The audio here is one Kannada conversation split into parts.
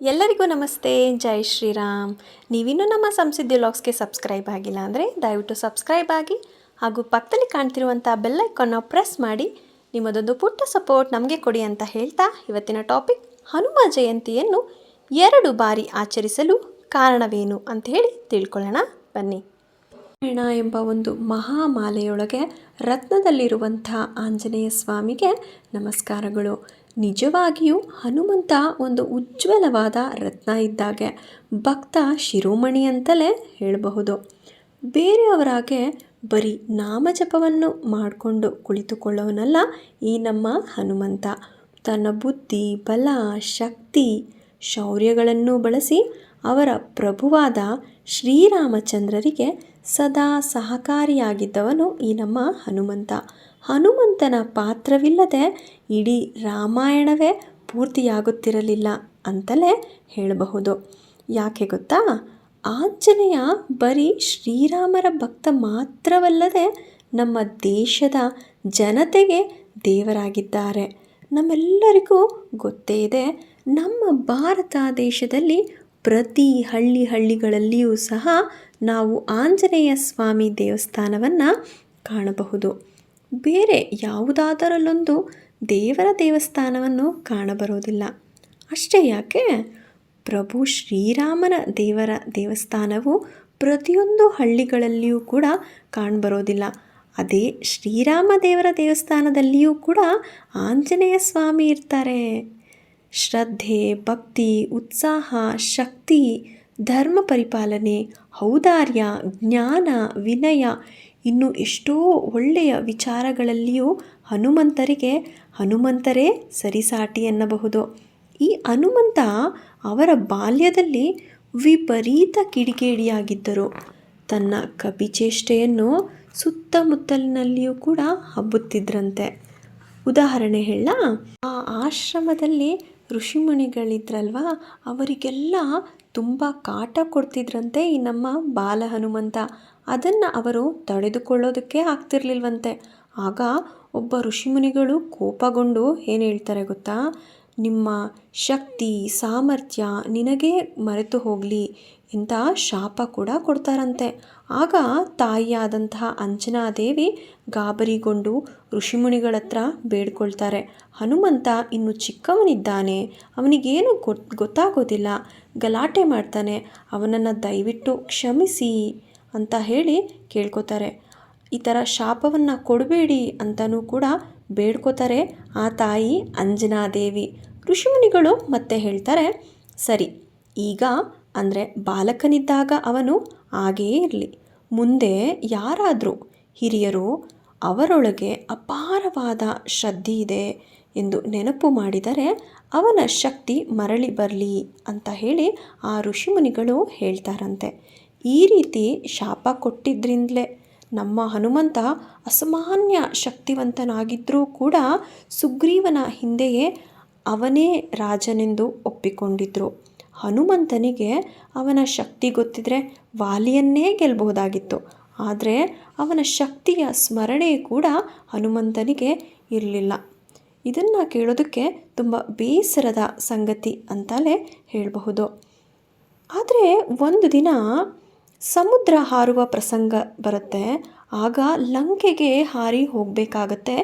ಎಲ್ಲರಿಗೂ ನಮಸ್ತೆ. ಜೈ ಶ್ರೀರಾಮ್. ನೀವಿನ್ನೂ ನಮ್ಮ ಸಂಸಿದ್ಧಿ ವ್ಲಾಗ್ಸ್ಗೆ ಸಬ್ಸ್ಕ್ರೈಬ್ ಆಗಿಲ್ಲ ಅಂದರೆ ದಯವಿಟ್ಟು ಸಬ್ಸ್ಕ್ರೈಬ್ ಆಗಿ ಹಾಗೂ ಪಕ್ಕದಲ್ಲಿ ಕಾಣ್ತಿರುವಂಥ ಬೆಲ್ಲೈಕನ್ನ ಪ್ರೆಸ್ ಮಾಡಿ. ನಿಮ್ಮದೊಂದು ಪುಟ್ಟ ಸಪೋರ್ಟ್ ನಮಗೆ ಕೊಡಿ ಅಂತ ಹೇಳ್ತಾ ಇವತ್ತಿನ ಟಾಪಿಕ್ ಹನುಮ ಜಯಂತಿಯನ್ನು ಎರಡು ಬಾರಿ ಆಚರಿಸಲು ಕಾರಣವೇನು ಅಂತ ಹೇಳಿ ತಿಳ್ಕೊಳ್ಳೋಣ. ಬನ್ನಿ. ರಾಮಾಯಣ ಎಂಬ ಒಂದು ಮಹಾಮಾಲೆಯೊಳಗೆ ರತ್ನದಲ್ಲಿರುವಂಥ ಆಂಜನೇಯ ಸ್ವಾಮಿಗೆ ನಮಸ್ಕಾರಗಳು. ನಿಜವಾಗಿಯೂ ಹನುಮಂತ ಒಂದು ಉಜ್ವಲವಾದ ರತ್ನ ಇದ್ದಾಗೆ. ಭಕ್ತ ಶಿರೋಮಣಿ ಅಂತಲೇ ಹೇಳಬಹುದು. ಬೇರೆಯವರಾಗೆ ಬರೀ ನಾಮಜಪವನ್ನು ಮಾಡಿಕೊಂಡು ಕುಳಿತುಕೊಳ್ಳೋನಲ್ಲ ಈ ನಮ್ಮ ಹನುಮಂತ. ತನ್ನ ಬುದ್ಧಿ, ಬಲ, ಶಕ್ತಿ, ಶೌರ್ಯಗಳನ್ನು ಬಳಸಿ ಅವರ ಪ್ರಭುವಾದ ಶ್ರೀರಾಮಚಂದ್ರರಿಗೆ ಸದಾ ಸಹಕಾರಿಯಾಗಿದ್ದವನು ಈ ನಮ್ಮ ಹನುಮಂತ. ಹನುಮಂತನ ಪಾತ್ರವಿಲ್ಲದೆ ಇಡೀ ರಾಮಾಯಣವೇ ಪೂರ್ತಿಯಾಗುತ್ತಿರಲಿಲ್ಲ ಅಂತಲೇ ಹೇಳಬಹುದು. ಯಾಕೆ ಗೊತ್ತಾ? ಆಂಜನೇಯ ಬರೀ ಶ್ರೀರಾಮರ ಭಕ್ತ ಮಾತ್ರವಲ್ಲದೆ ನಮ್ಮ ದೇಶದ ಜನತೆಗೆ ದೇವರಾಗಿದ್ದಾರೆ. ನಮ್ಮೆಲ್ಲರಿಗೂ ಗೊತ್ತೇ ಇದೆ, ನಮ್ಮ ಭಾರತ ದೇಶದಲ್ಲಿ ಪ್ರತಿ ಹಳ್ಳಿ ಹಳ್ಳಿಗಳಲ್ಲಿಯೂ ಸಹ ನಾವು ಆಂಜನೇಯ ಸ್ವಾಮಿ ದೇವಸ್ಥಾನವನ್ನು ಕಾಣಬಹುದು. ಬೇರೆ ಯಾವುದಾದರಲ್ಲೊಂದು ದೇವರ ದೇವಸ್ಥಾನವನ್ನು ಕಾಣಬರೋದಿಲ್ಲ. ಅಷ್ಟೇ ಯಾಕೆ? ಪ್ರಭು ಶ್ರೀರಾಮನ ದೇವರ ದೇವಸ್ಥಾನವು ಪ್ರತಿಯೊಂದು ಹಳ್ಳಿಗಳಲ್ಲಿಯೂ ಕೂಡ ಕಾಣಬರೋದಿಲ್ಲ. ಅದೇ ಶ್ರೀರಾಮ ದೇವರ ದೇವಸ್ಥಾನದಲ್ಲಿಯೂ ಕೂಡ ಆಂಜನೇಯ ಸ್ವಾಮಿ ಇರ್ತಾರೆ. ಶ್ರದ್ಧೆ, ಭಕ್ತಿ, ಉತ್ಸಾಹ, ಶಕ್ತಿ ಧರ್ಮ ಪರಿಪಾಲನೆ, ಔದಾರ್ಯ, ಜ್ಞಾನ, ವಿನಯ ಇನ್ನು ಎಷ್ಟೋ ಒಳ್ಳೆಯ ವಿಚಾರಗಳಲ್ಲಿಯೂ ಹನುಮಂತರಿಗೆ ಹನುಮಂತರೇ ಸರಿಸಾಟಿ ಎನ್ನಬಹುದು ಈ ಹನುಮಂತ ಅವರ ಬಾಲ್ಯದಲ್ಲಿ ವಿಪರೀತ ಕಿಡಿಗೇಡಿಯಾಗಿದ್ದರು. ತನ್ನ ಕಪಿಚೇಷ್ಟೆಯನ್ನು ಸುತ್ತಮುತ್ತಲಿನಲ್ಲಿಯೂ ಕೂಡ ಹಬ್ಬುತ್ತಿದ್ರಂತೆ. ಉದಾಹರಣೆ ಹೇಳ, ಆ ಆಶ್ರಮದಲ್ಲಿ ಋಷಿಮುನಿಗಳಿದ್ರಲ್ವ, ಅವರಿಗೆಲ್ಲ ತುಂಬ ಕಾಟ ಕೊಡ್ತಿದ್ರಂತೆ ಈ ನಮ್ಮ ಬಾಲ ಹನುಮಂತ ಅದನ್ನು ಅವರು ತಡೆದುಕೊಳ್ಳೋದಕ್ಕೆ ಆಗ್ತಿರ್ಲಿಲ್ವಂತೆ. ಆಗ ಒಬ್ಬ ಋಷಿಮುನಿಗಳು ಕೋಪಗೊಂಡು ಏನು ಹೇಳ್ತಾರೆ ಗೊತ್ತಾ? ನಿಮ್ಮ ಶಕ್ತಿ, ಸಾಮರ್ಥ್ಯ ನಿನಗೇ ಮರೆತು ಹೋಗಲಿ ಇಂಥ ಶಾಪ ಕೂಡ ಕೊಡ್ತಾರಂತೆ. ಆಗ ತಾಯಿಯಾದಂತಹ ಅಂಜನಾದೇವಿ ಗಾಬರಿಗೊಂಡು ಋಷಿಮುನಿಗಳ ಹತ್ರ ಬೇಡ್ಕೊಳ್ತಾರೆ. ಹನುಮಂತ ಇನ್ನು ಚಿಕ್ಕವನಿದ್ದಾನೆ. ಅವನಿಗೇನು ಗೊತ್ತಾಗೋದಿಲ್ಲ. ಗಲಾಟೆ ಮಾಡ್ತಾನೆ. ಅವನನ್ನು ದಯವಿಟ್ಟು ಕ್ಷಮಿಸಿ ಅಂತ ಹೇಳಿ ಕೇಳ್ಕೊತಾರೆ. ಈ ಥರ ಶಾಪವನ್ನು ಕೊಡಬೇಡಿ ಅಂತಲೂ ಕೂಡ ಬೇಡ್ಕೋತಾರೆ. ಆ ತಾಯಿ ಅಂಜನಾದೇವಿ. ಋಷಿಮುನಿಗಳು ಮತ್ತೆ ಹೇಳ್ತಾರೆ, ಸರಿ, ಈಗ ಅಂದರೆ ಬಾಲಕನಿದ್ದಾಗ ಅವನು ಹಾಗೇ ಇರಲಿ. ಮುಂದೆ ಯಾರಾದರೂ ಹಿರಿಯರು ಅವರೊಳಗೆ ಅಪಾರವಾದ ಶ್ರದ್ಧೆ ಇದೆ ಎಂದು ನೆನಪು ಮಾಡಿದರೆ ಅವನ ಶಕ್ತಿ ಮರಳಿ ಬರಲಿ ಅಂತ ಹೇಳಿ ಆ ಋಷಿಮುನಿಗಳು ಹೇಳ್ತಾರಂತೆ. ಈ ರೀತಿ ಶಾಪ ಕೊಟ್ಟಿದ್ದರಿಂದಲೇ ನಮ್ಮ ಹನುಮಂತ ಅಸಾಮಾನ್ಯ ಶಕ್ತಿವಂತನಾಗಿದ್ದರೂ ಕೂಡ ಸುಗ್ರೀವನ ಹಿಂದೆಯೇ ಅವನೇ ರಾಜನೆಂದು ಒಪ್ಪಿಕೊಂಡಿದ್ದರು ಹನುಮಂತನಿಗೆ ಅವನ ಶಕ್ತಿ ಗೊತ್ತಿದ್ರೆ ವಾಲಿಯನ್ನೇ ಗೆಲ್ಲಬಹುದಾಗಿತ್ತು ಆದರೆ ಅವನ ಶಕ್ತಿಯ ಸ್ಮರಣೆ ಕೂಡ ಹನುಮಂತನಿಗೆ ಇರಲಿಲ್ಲ. ಇದನ್ನು ಕೇಳೋದಕ್ಕೆ ತುಂಬ ಬೇಸರದ ಸಂಗತಿ ಅಂತಲೇ ಹೇಳಬಹುದು. ಆದರೆ ಒಂದು ದಿನ ಸಮುದ್ರ ಹಾರುವ ಪ್ರಸಂಗ ಬರುತ್ತೆ. ಆಗ ಲಂಕೆಗೆ ಹಾರಿ ಹೋಗಬೇಕಾಗತ್ತೆ.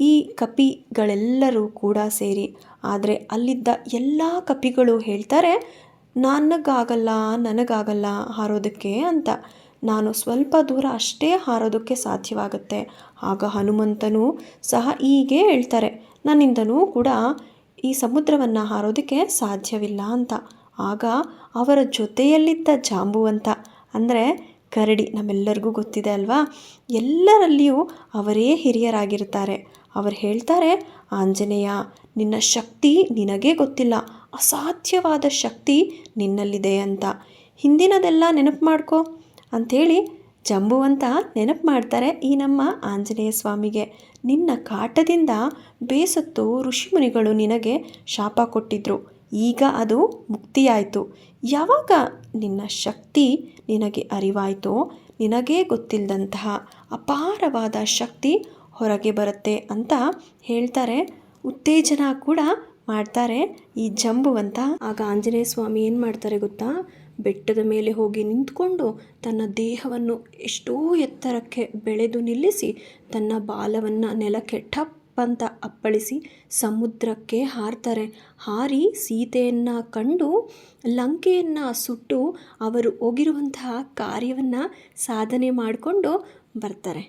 ಈ ಕಪಿಗಳೆಲ್ಲರೂ ಕೂಡ ಸೇರಿ. ಆದರೆ ಅಲ್ಲಿದ್ದ ಎಲ್ಲ ಕಪಿಗಳು ಹೇಳ್ತಾರೆ, ನನಗಾಗಲ್ಲ ನನಗಾಗಲ್ಲ ಹಾರೋದಕ್ಕೆ ಅಂತ. ನಾನು ಸ್ವಲ್ಪ ದೂರ ಅಷ್ಟೇ ಹಾರೋದಕ್ಕೆ ಸಾಧ್ಯವಾಗುತ್ತೆ. ಆಗ ಹನುಮಂತನು ಸಹ ಹೀಗೆ ಹೇಳ್ತಾರೆ, ನನ್ನಿಂದನೂ ಕೂಡ ಈ ಸಮುದ್ರವನ್ನು ಹಾರೋದಕ್ಕೆ ಸಾಧ್ಯವಿಲ್ಲ ಅಂತ. ಆಗ ಅವರ ಜೊತೆಯಲ್ಲಿದ್ದ ಜಾಂಬುವಂತ ಅಂದರೆ ಕರಡಿ ನಮ್ಮೆಲ್ಲರಿಗೂ ಗೊತ್ತಿದೆ ಅಲ್ವಾ? ಎಲ್ಲರಲ್ಲಿಯೂ ಅವರೇ ಹಿರಿಯರಾಗಿರ್ತಾರೆ ಅವರು ಹೇಳ್ತಾರೆ, ಆಂಜನೇಯ, ನಿನ್ನ ಶಕ್ತಿ ನಿನಗೇ ಗೊತ್ತಿಲ್ಲ. ಅಸಾಧ್ಯವಾದ ಶಕ್ತಿ ನಿನ್ನಲ್ಲಿದೆ ಅಂತ. ಹಿಂದಿನದೆಲ್ಲ ನೆನಪು ಮಾಡ್ಕೊ. ಅಂಥೇಳಿ ಜಂಬುವಂತ ನೆನಪು ಮಾಡ್ತಾರೆ ಈ ನಮ್ಮ ಆಂಜನೇಯ ಸ್ವಾಮಿಗೆ. ನಿನ್ನ ಕಾಟದಿಂದ ಬೇಸತ್ತು ಋಷಿಮುನಿಗಳು ನಿನಗೆ ಶಾಪ ಕೊಟ್ಟಿದ್ರು. ಈಗ ಅದು ಮುಕ್ತಿಯಾಯಿತು. ಯಾವಾಗ ನಿನ್ನ ಶಕ್ತಿ ನಿನಗೆ ಅರಿವಾಯಿತೋ, ನಿನಗೇ ಗೊತ್ತಿಲ್ಲದಂತಹ ಅಪಾರವಾದ ಶಕ್ತಿ ಹೊರಗೆ ಬರುತ್ತೆ ಅಂತ ಹೇಳ್ತಾರೆ. ಉತ್ತೇಜನ ಕೂಡ ಮಾಡ್ತಾರೆ ಈ ಜಂಬುವಂತ ಆಗ ಆಂಜನೇಯ ಸ್ವಾಮಿ ಏನು ಮಾಡ್ತಾರೆ ಗೊತ್ತಾ? ಬೆಟ್ಟದ ಮೇಲೆ ಹೋಗಿ ನಿಂತ್ಕೊಂಡು ತನ್ನ ದೇಹವನ್ನು ಎಷ್ಟೋ ಎತ್ತರಕ್ಕೆ ಬೆಳೆದು ನಿಲ್ಲಿಸಿ ತನ್ನ ಬಾಲವನ್ನು ನೆಲಕ್ಕೆ ಟಪ್ ಅಂತ ಅಪ್ಪಳಿಸಿ ಸಮುದ್ರಕ್ಕೆ ಹಾರ್ತಾರೆ. ಹಾರಿ ಸೀತೆಯನ್ನು ಕಂಡು ಲಂಕೆಯನ್ನು ಸುಟ್ಟು ಅವರು ಹೋಗಿರುವಂತಹ ಕಾರ್ಯವನ್ನು ಸಾಧನೆ ಮಾಡಿಕೊಂಡು ಬರ್ತಾರೆ.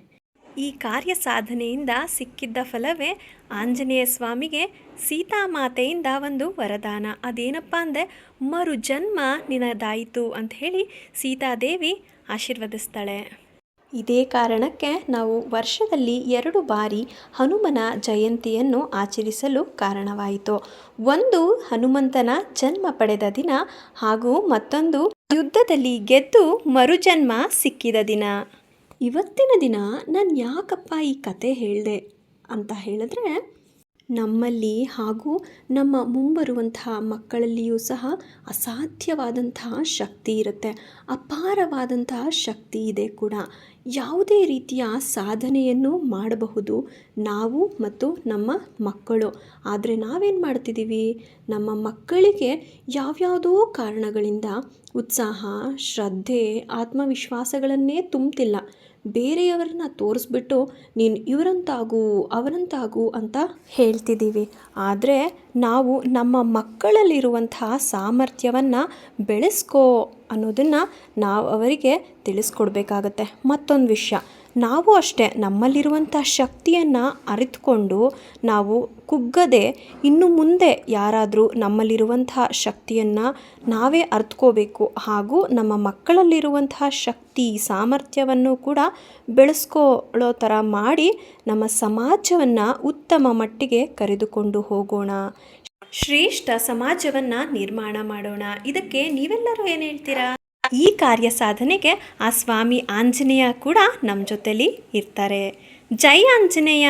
ಈ ಕಾರ್ಯ ಸಾಧನೆಯಿಂದ ಸಿಕ್ಕಿದ್ದ ಫಲವೇ ಆಂಜನೇಯ ಸ್ವಾಮಿಗೆ ಸೀತಾಮಾತೆಯಿಂದ ಒಂದು ವರದಾನ. ಅದೇನಪ್ಪ ಅಂದರೆ ಮರು ಜನ್ಮ ನಿನದಾಯಿತು ಅಂತ ಹೇಳಿ ಸೀತಾದೇವಿ ಆಶೀರ್ವದಿಸ್ತಾಳೆ. ಇದೇ ಕಾರಣಕ್ಕೆ ನಾವು ವರ್ಷದಲ್ಲಿ ಎರಡು ಬಾರಿ ಹನುಮನ ಜಯಂತಿಯನ್ನು ಆಚರಿಸಲು ಕಾರಣವಾಯಿತು. ಒಂದು ಹನುಮಂತನ ಜನ್ಮ ಪಡೆದ ದಿನ ಹಾಗೂ ಮತ್ತೊಂದು ಯುದ್ಧದಲ್ಲಿ ಗೆದ್ದು ಮರುಜನ್ಮ ಸಿಕ್ಕಿದ ದಿನ. ಇವತ್ತಿನ ದಿನ ನಾನು ಯಾಕಪ್ಪ ಈ ಕತೆ ಹೇಳಿದೆ ಅಂತ ಹೇಳಿದ್ರೆ ನಮ್ಮಲ್ಲಿ ಹಾಗೂ ನಮ್ಮ ಮುಂಬರುವಂತಹ ಮಕ್ಕಳಲ್ಲಿಯೂ ಸಹ ಅಸಾಧ್ಯವಾದಂತಹ ಶಕ್ತಿ ಇರುತ್ತೆ. ಅಪಾರವಾದಂತಹ ಶಕ್ತಿ ಇದೆ ಕೂಡ. ಯಾವುದೇ ರೀತಿಯ ಸಾಧನೆಯನ್ನು ಮಾಡಬಹುದು ನಾವು ಮತ್ತು ನಮ್ಮ ಮಕ್ಕಳು. ಆದರೆ ನಾವೇನು ಮಾಡ್ತಿದ್ದೀವಿ? ನಮ್ಮ ಮಕ್ಕಳಿಗೆ ಯಾವ್ಯಾವುದೋ ಕಾರಣಗಳಿಂದ ಉತ್ಸಾಹ, ಶ್ರದ್ಧೆ, ಆತ್ಮವಿಶ್ವಾಸಗಳನ್ನೇ ತುಂಬ್ತಿಲ್ಲ. ಬೇರೆಯವರನ್ನ ತೋರಿಸ್ಬಿಟ್ಟು ನೀನು ಇವರಂತಾಗು ಅವರಂತಾಗು ಅಂತ ಹೇಳ್ತಿದ್ದೀವಿ. ಆದರೆ ನಾವು ನಮ್ಮ ಮಕ್ಕಳಲ್ಲಿರುವಂತಹ ಸಾಮರ್ಥ್ಯವನ್ನು ಬೆಳೆಸ್ಕೋ ಅನ್ನೋದನ್ನು ನಾವು ಅವರಿಗೆ ತಿಳಿಸ್ಕೊಡ್ಬೇಕಾಗತ್ತೆ. ಮತ್ತೊಂದು ವಿಷಯ, ನಾವು ಅಷ್ಟೇ ನಮ್ಮಲ್ಲಿರುವಂಥ ಶಕ್ತಿಯನ್ನು ಅರಿತುಕೊಂಡು ನಾವು ಕುಗ್ಗದೆ ಇನ್ನು ಮುಂದೆ ಯಾರಾದರೂ ನಮ್ಮಲ್ಲಿರುವಂಥ ಶಕ್ತಿಯನ್ನು ನಾವೇ ಅರ್ತ್ಕೋಬೇಕು ಹಾಗೂ ನಮ್ಮ ಮಕ್ಕಳಲ್ಲಿರುವಂತಹ ಶಕ್ತಿ, ಸಾಮರ್ಥ್ಯವನ್ನು ಕೂಡ ಬೆಳೆಸ್ಕೊಳ್ಳೋ ಥರ ಮಾಡಿ ನಮ್ಮ ಸಮಾಜವನ್ನು ಉತ್ತಮ ಮಟ್ಟಿಗೆ ಕರೆದುಕೊಂಡು ಹೋಗೋಣ. ಶ್ರೇಷ್ಠ ಸಮಾಜವನ್ನು ನಿರ್ಮಾಣ ಮಾಡೋಣ. ಇದಕ್ಕೆ ನೀವೆಲ್ಲರೂ ಏನು ಹೇಳ್ತೀರಾ? ಈ ಕಾರ್ಯ ಸಾಧನೆಗೆ ಆ ಸ್ವಾಮಿ ಆಂಜನೇಯ ಕೂಡ ನಮ್ಮ ಜೊತೆಲಿ ಇರ್ತಾರೆ. ಜೈ ಆಂಜನೇಯ!